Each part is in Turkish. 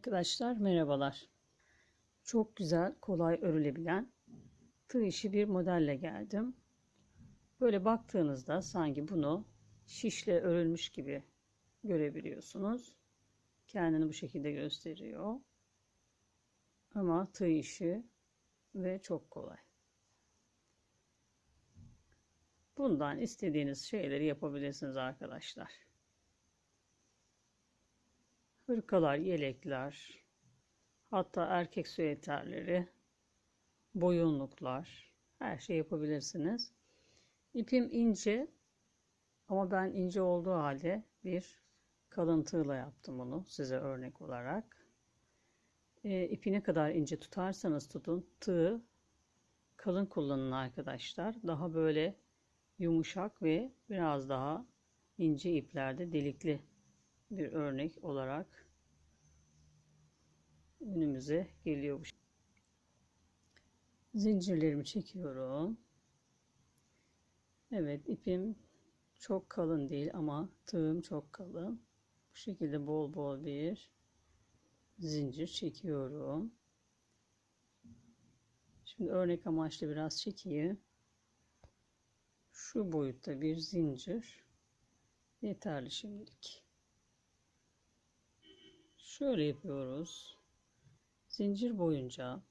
Arkadaşlar merhabalar. Çok güzel, kolay örülebilen tığ işi bir modelle geldim. Böyle baktığınızda sanki bunu şişle örülmüş gibi görebiliyorsunuz. Kendini bu şekilde gösteriyor. Ama tığ işi ve çok kolay. Bundan istediğiniz şeyleri yapabilirsiniz arkadaşlar. Hırkalar, yelekler, hatta erkek süeterleri, boyunluklar, her şey yapabilirsiniz. İpim ince ama ben ince olduğu halde bir kalın tığla yaptım bunu size örnek olarak. E, ipi ne kadar ince tutarsanız tutun tığ kalın kullanın arkadaşlar. Daha böyle yumuşak ve biraz daha ince iplerde delikli bir örnek olarak önümüze geliyor bu. Zincirlerimi çekiyorum. Evet ipim çok kalın değil ama tığım çok kalın. Bu şekilde bol bol bir zincir çekiyorum. Şimdi örnek amaçlı biraz çekeyim. Şu boyutta bir zincir yeterli şimdilik. Şöyle yapıyoruz. Zincir boyunca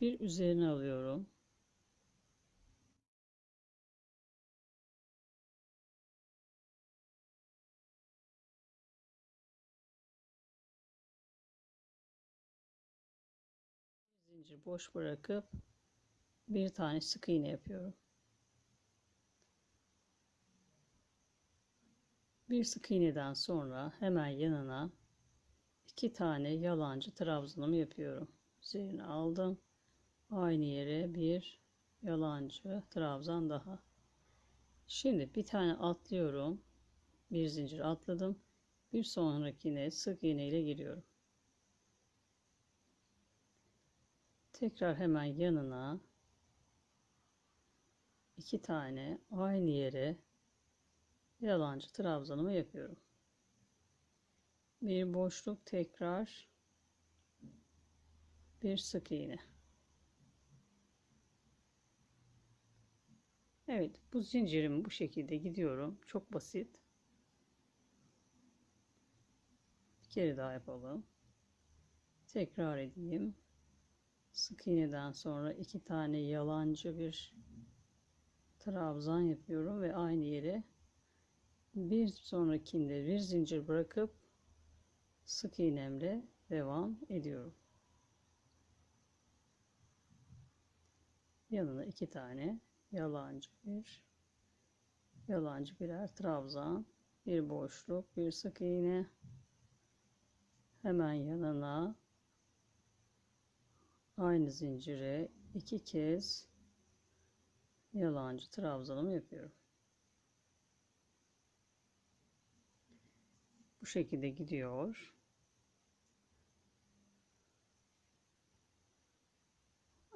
bir üzerine alıyorum. Zincir boş bırakıp bir tane sık iğne yapıyorum. Bir sık iğneden sonra hemen yanına iki tane yalancı trabzanımı yapıyorum. Üzerine aldım. Aynı yere bir yalancı trabzan daha. Şimdi bir tane atlıyorum. Bir zincir atladım. Bir sonrakine sık iğne ile giriyorum. Tekrar hemen yanına iki tane aynı yere yalancı trabzanımı yapıyorum. Bir boşluk tekrar bir sık iğne. Evet bu zincirimi bu şekilde gidiyorum. Çok basit. Bir kere daha yapalım. Tekrar edeyim. Sık iğneden sonra iki tane yalancı bir trabzan yapıyorum ve aynı yere bir sonrakinde bir zincir bırakıp sık iğnemle devam ediyorum. Yanına iki tane yalancı bir yalancı birer trabzan, bir boşluk, bir sık iğne. Hemen yanına aynı zincire iki kez yalancı trabzanımı yapıyorum. Bu şekilde gidiyor.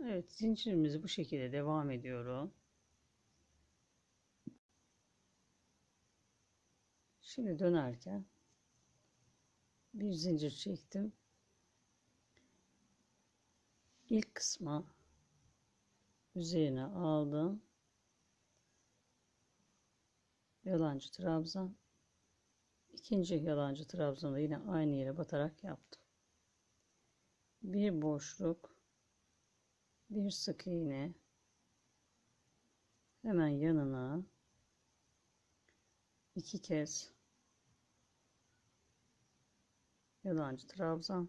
Evet zincirimizi bu şekilde devam ediyorum. Şimdi dönerken bir zincir çektim. İlk kısma üzerine aldım. Yalancı trabzan İkinci yalancı trabzanı yine aynı yere batarak yaptım. Bir boşluk, bir sık iğne, hemen yanına iki kez yalancı trabzan,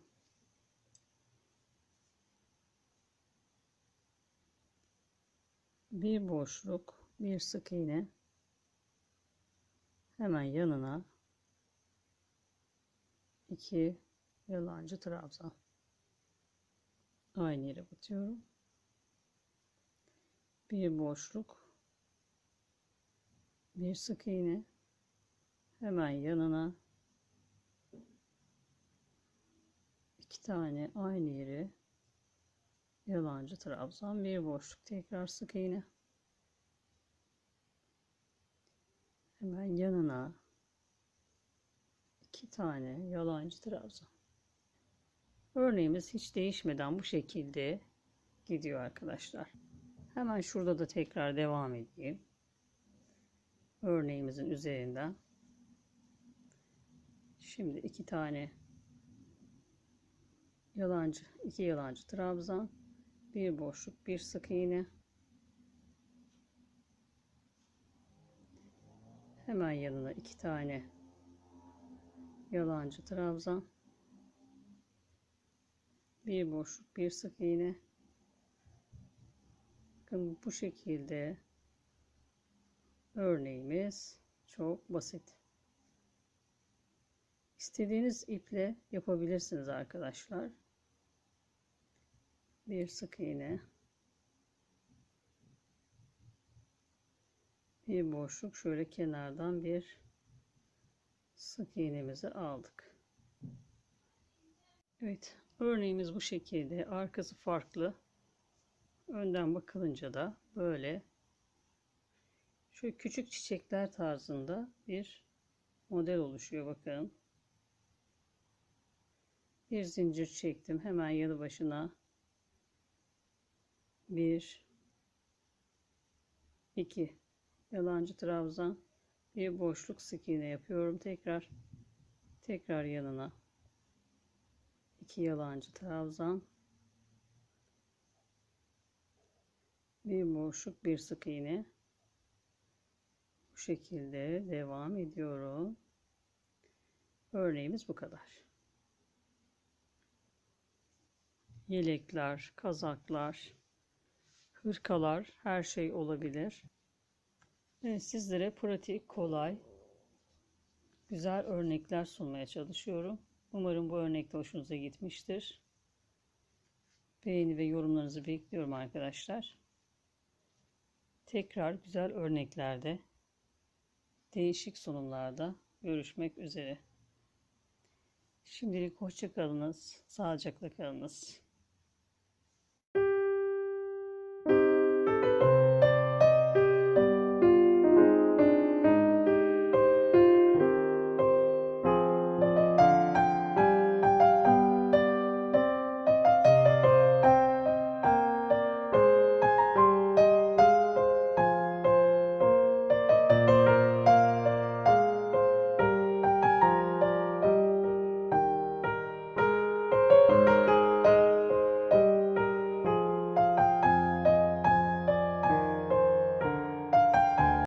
bir boşluk, bir sık iğne, hemen yanına 2 yalancı trabzan. Aynı yere batıyorum. Bir boşluk. Bir sık iğne. Hemen yanına iki tane aynı yere yalancı trabzan bir boşluk tekrar sık iğne hemen yanına iki tane yalancı trabzan. Örneğimiz hiç değişmeden bu şekilde gidiyor arkadaşlar. Hemen şurada da tekrar devam edeyim. Örneğimizin üzerinden. Şimdi iki tane yalancı, iki yalancı trabzan, bir boşluk, bir sık iğne. Hemen yanına iki tane yalancı trabzan, bir boşluk, bir sık iğne. Bakın bu şekilde örneğimiz çok basit. İstediğiniz iple yapabilirsiniz arkadaşlar. Bir sık iğne. Bir boşluk şöyle kenardan bir sık iğnemizi aldık. Evet, örneğimiz bu şekilde. Arkası farklı. Önden bakılınca da böyle şöyle küçük çiçekler tarzında bir model oluşuyor bakın. Bir zincir çektim. Hemen yanı başına bir iki yalancı trabzan bir boşluk sık iğne yapıyorum tekrar. Tekrar yanına. İki yalancı trabzan. Bir boşluk bir sık iğne. Bu şekilde devam ediyorum. Örneğimiz bu kadar. Yelekler kazaklar hırkalar her şey olabilir Sizlere pratik kolay güzel örnekler sunmaya çalışıyorum umarım bu örnek de hoşunuza gitmiştir beğeni ve yorumlarınızı bekliyorum arkadaşlar Tekrar güzel örneklerde, değişik sunumlarda görüşmek üzere. Şimdilik hoşçakalınız, sağlıcakla kalınız.